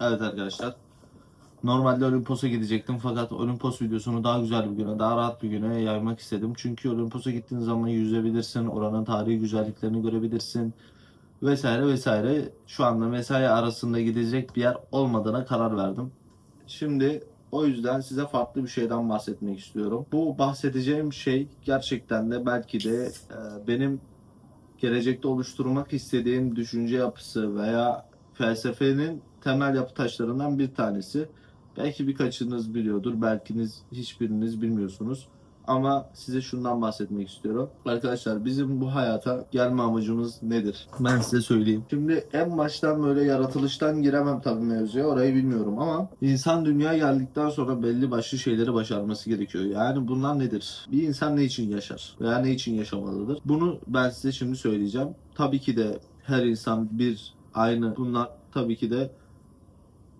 Evet arkadaşlar. Normalde Olimpos'a gidecektim fakat Olimpos videosunu daha güzel bir güne, daha rahat bir güne yaymak istedim. Çünkü Olimpos'a gittiğin zaman yüzebilirsin, oranın tarihi güzelliklerini görebilirsin vesaire vesaire. Şu anda mesai arasında gidecek bir yer olmadığına karar verdim. Şimdi o yüzden size farklı bir şeyden bahsetmek istiyorum. Bu bahsedeceğim şey gerçekten de belki de e, benim gelecekte oluşturmak istediğim düşünce yapısı veya felsefenin temel yapı taşlarından bir tanesi. Belki birkaçınız biliyordur, belki hiçbiriniz bilmiyorsunuz. Ama size şundan bahsetmek istiyorum. Arkadaşlar bizim bu hayata gelme amacımız nedir? Ben size söyleyeyim. Şimdi en baştan böyle yaratılıştan giremem tabii mevzuya. Orayı bilmiyorum ama insan dünyaya geldikten sonra belli başlı şeyleri başarması gerekiyor. Yani bunlar nedir? Bir insan ne için yaşar? Veya ne için yaşamalıdır? Bunu ben size şimdi söyleyeceğim. Tabii ki de her insan bir aynı. Bunlar tabii ki de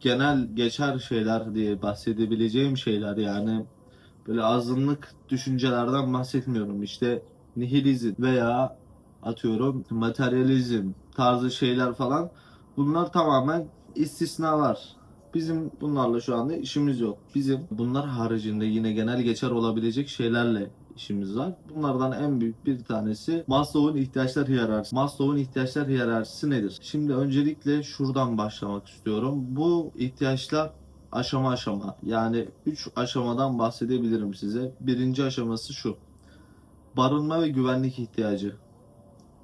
genel geçer şeyler diye bahsedebileceğim şeyler yani böyle azınlık düşüncelerden bahsetmiyorum. İşte nihilizm veya atıyorum materyalizm tarzı şeyler falan bunlar tamamen istisnalar. Bizim bunlarla şu anda işimiz yok. Bizim bunlar haricinde yine genel geçer olabilecek şeylerle işimiz var. Bunlardan en büyük bir tanesi Maslow'un ihtiyaçlar hiyerarşisi. Maslow'un ihtiyaçlar hiyerarşisi nedir? Şimdi öncelikle şuradan başlamak istiyorum. Bu ihtiyaçlar aşama aşama yani 3 aşamadan bahsedebilirim size. Birinci aşaması şu. Barınma ve güvenlik ihtiyacı.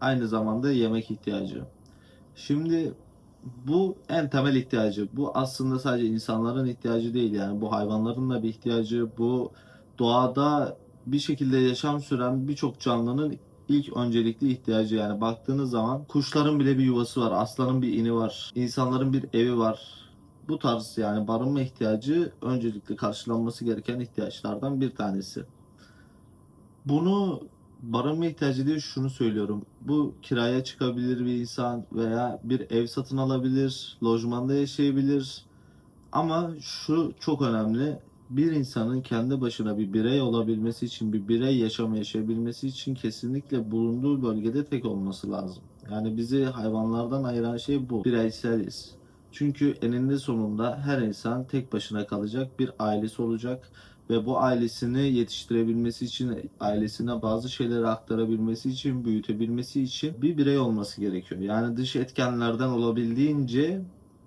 Aynı zamanda yemek ihtiyacı. Şimdi bu en temel ihtiyacı. Bu aslında sadece insanların ihtiyacı değil yani bu hayvanların da bir ihtiyacı. Bu doğada bir şekilde yaşam süren birçok canlının ilk öncelikli ihtiyacı yani baktığınız zaman kuşların bile bir yuvası var, aslanın bir ini var, insanların bir evi var. Bu tarz yani barınma ihtiyacı öncelikle karşılanması gereken ihtiyaçlardan bir tanesi. Bunu barınma ihtiyacı diye şunu söylüyorum. Bu kiraya çıkabilir bir insan veya bir ev satın alabilir, lojmanda yaşayabilir. Ama şu çok önemli. Bir insanın kendi başına bir birey olabilmesi için, bir birey yaşam yaşayabilmesi için kesinlikle bulunduğu bölgede tek olması lazım. Yani bizi hayvanlardan ayıran şey bu. Bireyseliz. Çünkü eninde sonunda her insan tek başına kalacak, bir ailesi olacak ve bu ailesini yetiştirebilmesi için, ailesine bazı şeyleri aktarabilmesi için, büyütebilmesi için bir birey olması gerekiyor. Yani dış etkenlerden olabildiğince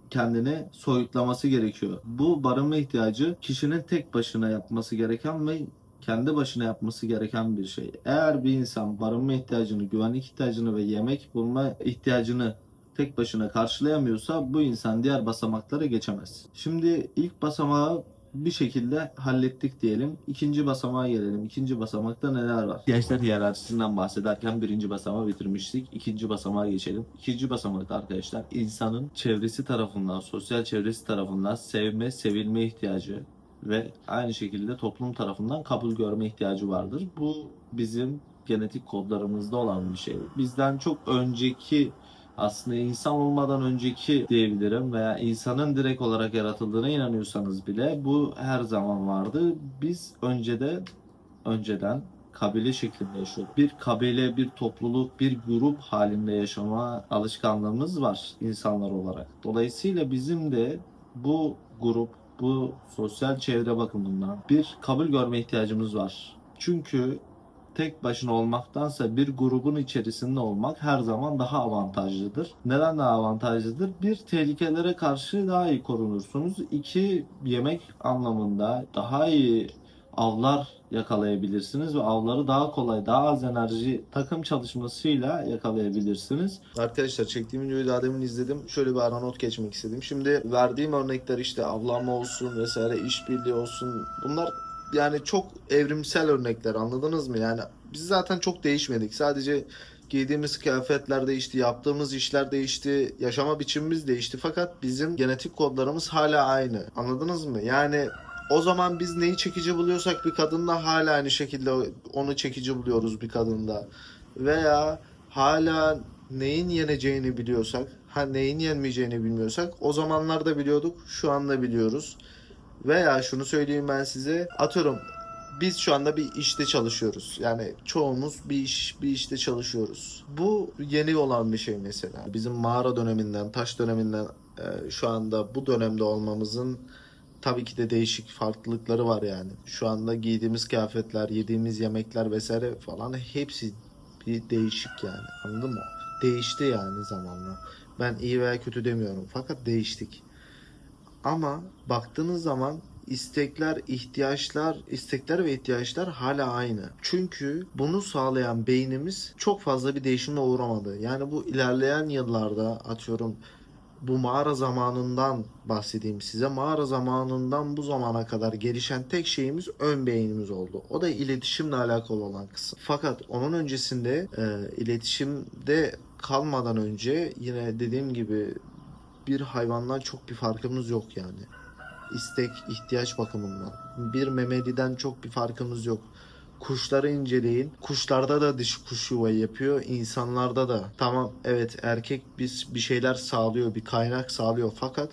kendini soyutlaması gerekiyor. Bu barınma ihtiyacı kişinin tek başına yapması gereken ve kendi başına yapması gereken bir şey. Eğer bir insan barınma ihtiyacını, güvenlik ihtiyacını ve yemek bulma ihtiyacını tek başına karşılayamıyorsa bu insan diğer basamaklara geçemez. Şimdi ilk basamağı bir şekilde hallettik diyelim. İkinci basamağa gelelim. İkinci basamakta neler var? İhtiyaçlar hiyerarşisinden bahsederken birinci basamağı bitirmiştik. İkinci basamağa geçelim. İkinci basamakta arkadaşlar insanın çevresi tarafından, sosyal çevresi tarafından sevme, sevilme ihtiyacı ve aynı şekilde toplum tarafından kabul görme ihtiyacı vardır. Bu bizim genetik kodlarımızda olan bir şey. Bizden çok önceki aslında insan olmadan önceki diyebilirim veya insanın direkt olarak yaratıldığına inanıyorsanız bile bu her zaman vardı. Biz önceden önceden kabile şeklinde yaşıyorduk. Bir kabile, bir topluluk, bir grup halinde yaşama alışkanlığımız var insanlar olarak. Dolayısıyla bizim de bu grup, bu sosyal çevre bakımından bir kabul görme ihtiyacımız var. Çünkü tek başına olmaktansa bir grubun içerisinde olmak her zaman daha avantajlıdır. Neden daha avantajlıdır? Bir, tehlikelere karşı daha iyi korunursunuz. İki, yemek anlamında daha iyi avlar yakalayabilirsiniz ve avları daha kolay, daha az enerji takım çalışmasıyla yakalayabilirsiniz. Arkadaşlar çektiğim videoyu daha demin izledim. Şöyle bir ara not geçmek istedim. Şimdi verdiğim örnekler işte avlanma olsun vesaire işbirliği olsun. Bunlar yani çok evrimsel örnekler anladınız mı? Yani biz zaten çok değişmedik. Sadece giydiğimiz kıyafetler değişti, yaptığımız işler değişti, yaşama biçimimiz değişti. Fakat bizim genetik kodlarımız hala aynı. Anladınız mı? Yani o zaman biz neyi çekici buluyorsak bir kadında hala aynı şekilde onu çekici buluyoruz bir kadında. Veya hala neyin yeneceğini biliyorsak, ha neyin yenmeyeceğini bilmiyorsak o zamanlarda biliyorduk, şu anda biliyoruz. Veya şunu söyleyeyim ben size. Atıyorum biz şu anda bir işte çalışıyoruz. Yani çoğumuz bir iş bir işte çalışıyoruz. Bu yeni olan bir şey mesela. Bizim mağara döneminden, taş döneminden e, şu anda bu dönemde olmamızın tabii ki de değişik farklılıkları var yani. Şu anda giydiğimiz kıyafetler, yediğimiz yemekler vesaire falan hepsi bir değişik yani. Anladın mı? Değişti yani zamanla. Ben iyi veya kötü demiyorum fakat değiştik. Ama baktığınız zaman istekler, ihtiyaçlar, istekler ve ihtiyaçlar hala aynı. Çünkü bunu sağlayan beynimiz çok fazla bir değişime uğramadı. Yani bu ilerleyen yıllarda atıyorum bu mağara zamanından bahsedeyim size. Mağara zamanından bu zamana kadar gelişen tek şeyimiz ön beynimiz oldu. O da iletişimle alakalı olan kısım. Fakat onun öncesinde e, iletişimde kalmadan önce yine dediğim gibi bir hayvandan çok bir farkımız yok yani. İstek, ihtiyaç bakımından. Bir memeliden çok bir farkımız yok. Kuşları inceleyin. Kuşlarda da dişi kuş yuvayı yapıyor. İnsanlarda da. Tamam evet erkek biz bir şeyler sağlıyor, bir kaynak sağlıyor. Fakat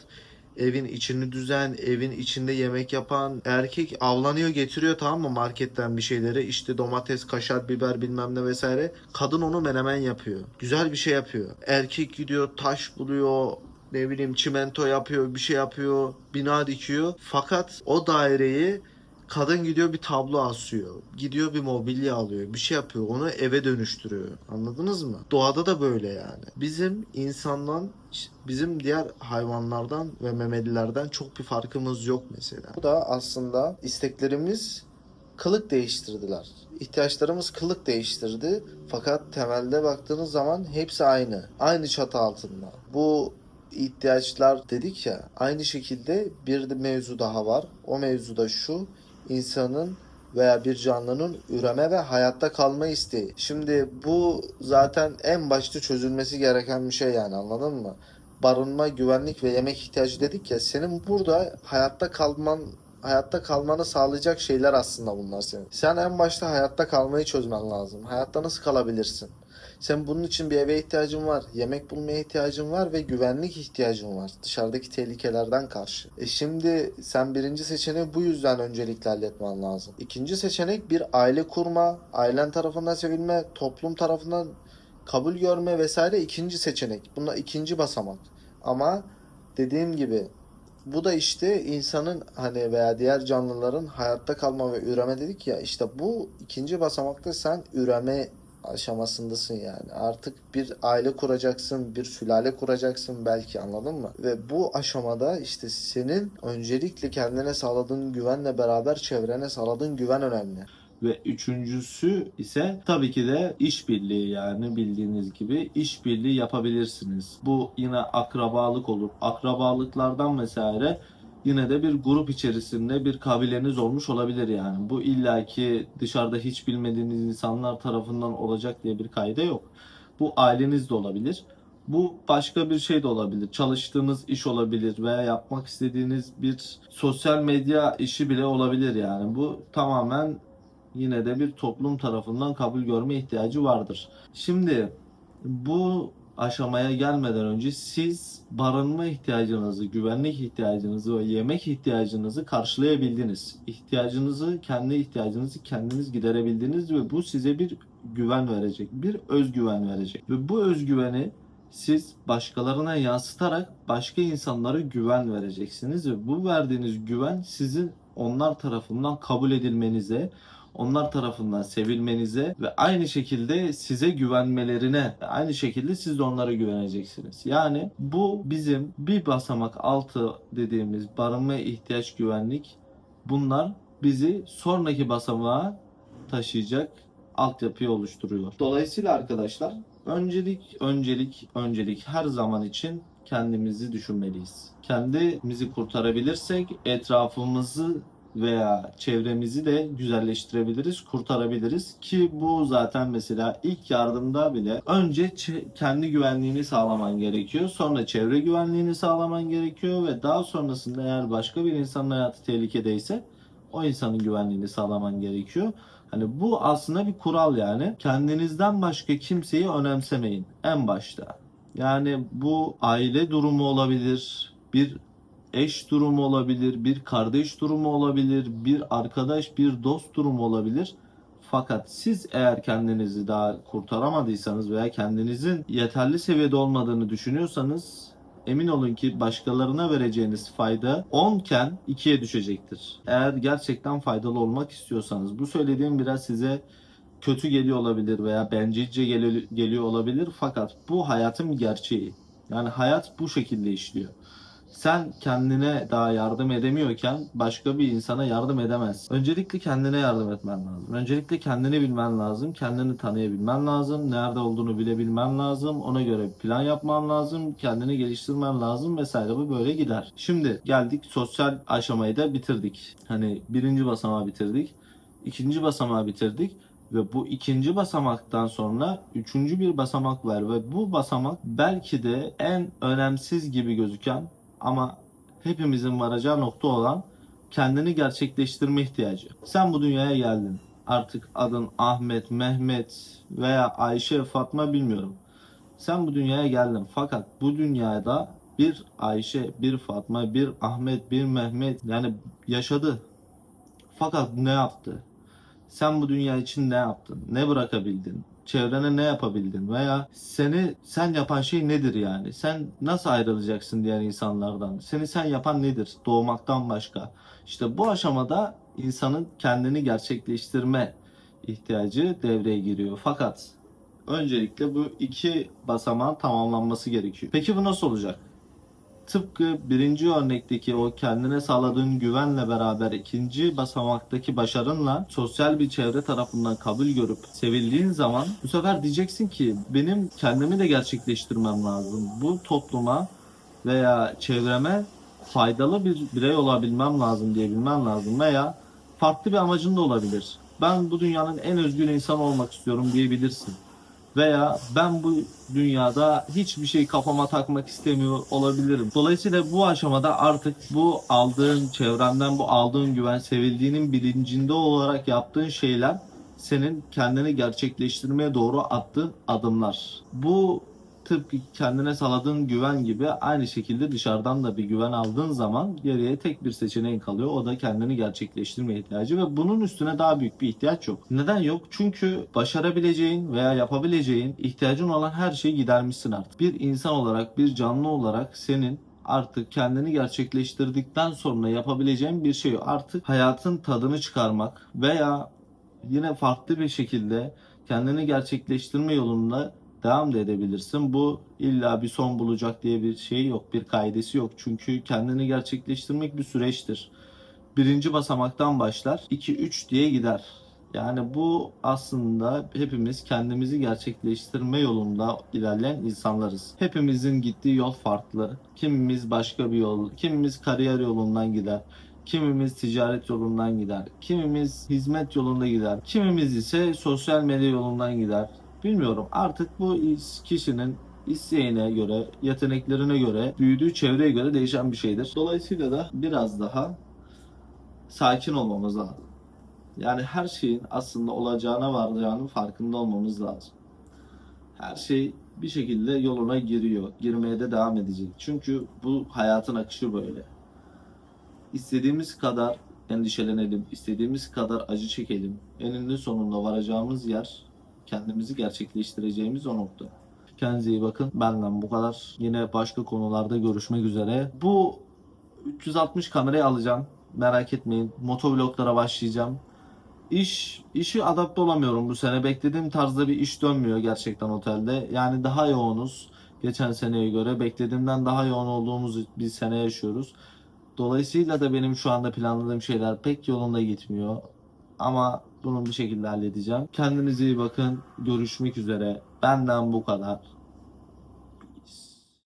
evin içini düzen, evin içinde yemek yapan erkek avlanıyor getiriyor tamam mı marketten bir şeyleri işte domates, kaşar, biber bilmem ne vesaire. Kadın onu menemen yapıyor. Güzel bir şey yapıyor. Erkek gidiyor taş buluyor, ne bileyim çimento yapıyor, bir şey yapıyor, bina dikiyor. Fakat o daireyi kadın gidiyor bir tablo asıyor. Gidiyor bir mobilya alıyor, bir şey yapıyor. Onu eve dönüştürüyor. Anladınız mı? Doğada da böyle yani. Bizim insandan bizim diğer hayvanlardan ve memelilerden çok bir farkımız yok mesela. Bu da aslında isteklerimiz kılık değiştirdiler. İhtiyaçlarımız kılık değiştirdi. Fakat temelde baktığınız zaman hepsi aynı. Aynı çatı altında. Bu ihtiyaçlar dedik ya aynı şekilde bir mevzu daha var. O mevzu da şu insanın veya bir canlının üreme ve hayatta kalma isteği. Şimdi bu zaten en başta çözülmesi gereken bir şey yani anladın mı? Barınma, güvenlik ve yemek ihtiyacı dedik ya senin burada hayatta kalman hayatta kalmanı sağlayacak şeyler aslında bunlar senin. Sen en başta hayatta kalmayı çözmen lazım. Hayatta nasıl kalabilirsin? Sen bunun için bir eve ihtiyacın var, yemek bulmaya ihtiyacın var ve güvenlik ihtiyacın var dışarıdaki tehlikelerden karşı. E şimdi sen birinci seçeneği bu yüzden öncelikle halletmen lazım. İkinci seçenek bir aile kurma, ailen tarafından sevilme, toplum tarafından kabul görme vesaire ikinci seçenek. Bunlar ikinci basamak. Ama dediğim gibi bu da işte insanın hani veya diğer canlıların hayatta kalma ve üreme dedik ya işte bu ikinci basamakta sen üreme aşamasındasın yani. Artık bir aile kuracaksın, bir sülale kuracaksın belki anladın mı? Ve bu aşamada işte senin öncelikle kendine sağladığın güvenle beraber çevrene sağladığın güven önemli. Ve üçüncüsü ise tabii ki de işbirliği yani bildiğiniz gibi işbirliği yapabilirsiniz. Bu yine akrabalık olur. Akrabalıklardan vesaire yine de bir grup içerisinde bir kabileniz olmuş olabilir yani. Bu illaki dışarıda hiç bilmediğiniz insanlar tarafından olacak diye bir kayda yok. Bu aileniz de olabilir. Bu başka bir şey de olabilir. Çalıştığınız iş olabilir veya yapmak istediğiniz bir sosyal medya işi bile olabilir yani. Bu tamamen yine de bir toplum tarafından kabul görme ihtiyacı vardır. Şimdi bu aşamaya gelmeden önce siz barınma ihtiyacınızı, güvenlik ihtiyacınızı ve yemek ihtiyacınızı karşılayabildiniz. İhtiyacınızı, kendi ihtiyacınızı kendiniz giderebildiniz ve bu size bir güven verecek, bir özgüven verecek. Ve bu özgüveni siz başkalarına yansıtarak başka insanlara güven vereceksiniz ve bu verdiğiniz güven sizin onlar tarafından kabul edilmenize, onlar tarafından sevilmenize ve aynı şekilde size güvenmelerine, aynı şekilde siz de onlara güveneceksiniz. Yani bu bizim bir basamak altı dediğimiz barınma ihtiyaç güvenlik bunlar bizi sonraki basamağa taşıyacak altyapıyı oluşturuyor. Dolayısıyla arkadaşlar öncelik öncelik öncelik her zaman için kendimizi düşünmeliyiz. Kendimizi kurtarabilirsek etrafımızı veya çevremizi de güzelleştirebiliriz, kurtarabiliriz ki bu zaten mesela ilk yardımda bile önce kendi güvenliğini sağlaman gerekiyor. Sonra çevre güvenliğini sağlaman gerekiyor ve daha sonrasında eğer başka bir insanın hayatı tehlikedeyse o insanın güvenliğini sağlaman gerekiyor. Hani bu aslında bir kural yani. Kendinizden başka kimseyi önemsemeyin en başta. Yani bu aile durumu olabilir, bir eş durumu olabilir, bir kardeş durumu olabilir, bir arkadaş, bir dost durumu olabilir. Fakat siz eğer kendinizi daha kurtaramadıysanız veya kendinizin yeterli seviyede olmadığını düşünüyorsanız emin olun ki başkalarına vereceğiniz fayda 10 iken 2'ye düşecektir. Eğer gerçekten faydalı olmak istiyorsanız bu söylediğim biraz size kötü geliyor olabilir veya bencilce geliyor, olabilir fakat bu hayatın gerçeği. Yani hayat bu şekilde işliyor. Sen kendine daha yardım edemiyorken başka bir insana yardım edemezsin. Öncelikle kendine yardım etmen lazım. Öncelikle kendini bilmen lazım. Kendini tanıyabilmen lazım. Nerede olduğunu bilebilmen lazım. Ona göre plan yapman lazım. Kendini geliştirmen lazım vesaire. Bu böyle gider. Şimdi geldik sosyal aşamayı da bitirdik. Hani birinci basamağı bitirdik. ikinci basamağı bitirdik. Ve bu ikinci basamaktan sonra üçüncü bir basamak var ve bu basamak belki de en önemsiz gibi gözüken ama hepimizin varacağı nokta olan kendini gerçekleştirme ihtiyacı. Sen bu dünyaya geldin. Artık adın Ahmet, Mehmet veya Ayşe, Fatma bilmiyorum. Sen bu dünyaya geldin fakat bu dünyada bir Ayşe, bir Fatma, bir Ahmet, bir Mehmet yani yaşadı. Fakat ne yaptı? Sen bu dünya için ne yaptın? Ne bırakabildin? Çevrene ne yapabildin? Veya seni sen yapan şey nedir yani? Sen nasıl ayrılacaksın diğer insanlardan? Seni sen yapan nedir? Doğmaktan başka. İşte bu aşamada insanın kendini gerçekleştirme ihtiyacı devreye giriyor. Fakat öncelikle bu iki basamağın tamamlanması gerekiyor. Peki bu nasıl olacak? Tıpkı birinci örnekteki o kendine sağladığın güvenle beraber ikinci basamaktaki başarınla sosyal bir çevre tarafından kabul görüp sevildiğin zaman bu sefer diyeceksin ki benim kendimi de gerçekleştirmem lazım. Bu topluma veya çevreme faydalı bir birey olabilmem lazım diyebilmem lazım veya farklı bir amacın da olabilir. Ben bu dünyanın en özgür insanı olmak istiyorum diyebilirsin veya ben bu dünyada hiçbir şey kafama takmak istemiyor olabilirim. Dolayısıyla bu aşamada artık bu aldığın çevrenden bu aldığın güven sevildiğinin bilincinde olarak yaptığın şeyler senin kendini gerçekleştirmeye doğru attığın adımlar. Bu tıpkı kendine sağladığın güven gibi aynı şekilde dışarıdan da bir güven aldığın zaman geriye tek bir seçeneğin kalıyor. O da kendini gerçekleştirme ihtiyacı ve bunun üstüne daha büyük bir ihtiyaç yok. Neden yok? Çünkü başarabileceğin veya yapabileceğin ihtiyacın olan her şeyi gidermişsin artık. Bir insan olarak, bir canlı olarak senin artık kendini gerçekleştirdikten sonra yapabileceğin bir şey yok. Artık hayatın tadını çıkarmak veya yine farklı bir şekilde kendini gerçekleştirme yolunda devam da edebilirsin. Bu illa bir son bulacak diye bir şey yok, bir kaidesi yok. Çünkü kendini gerçekleştirmek bir süreçtir. Birinci basamaktan başlar, 2-3 diye gider. Yani bu aslında hepimiz kendimizi gerçekleştirme yolunda ilerleyen insanlarız. Hepimizin gittiği yol farklı. Kimimiz başka bir yol, kimimiz kariyer yolundan gider. Kimimiz ticaret yolundan gider. Kimimiz hizmet yolunda gider. Kimimiz ise sosyal medya yolundan gider. Bilmiyorum artık bu kişinin isteğine göre, yeteneklerine göre, büyüdüğü çevreye göre değişen bir şeydir. Dolayısıyla da biraz daha sakin olmamız lazım. Yani her şeyin aslında olacağına varacağının farkında olmamız lazım. Her şey bir şekilde yoluna giriyor. Girmeye de devam edecek. Çünkü bu hayatın akışı böyle. İstediğimiz kadar endişelenelim, istediğimiz kadar acı çekelim. Eninde sonunda varacağımız yer kendimizi gerçekleştireceğimiz o nokta. Kendinize iyi bakın. Benden bu kadar. Yine başka konularda görüşmek üzere. Bu 360 kamerayı alacağım. Merak etmeyin. Motovloglara başlayacağım. İş, işi adapte olamıyorum bu sene. Beklediğim tarzda bir iş dönmüyor gerçekten otelde. Yani daha yoğunuz. Geçen seneye göre beklediğimden daha yoğun olduğumuz bir sene yaşıyoruz. Dolayısıyla da benim şu anda planladığım şeyler pek yolunda gitmiyor. Ama bunu bir şekilde halledeceğim. Kendinize iyi bakın. Görüşmek üzere. Benden bu kadar.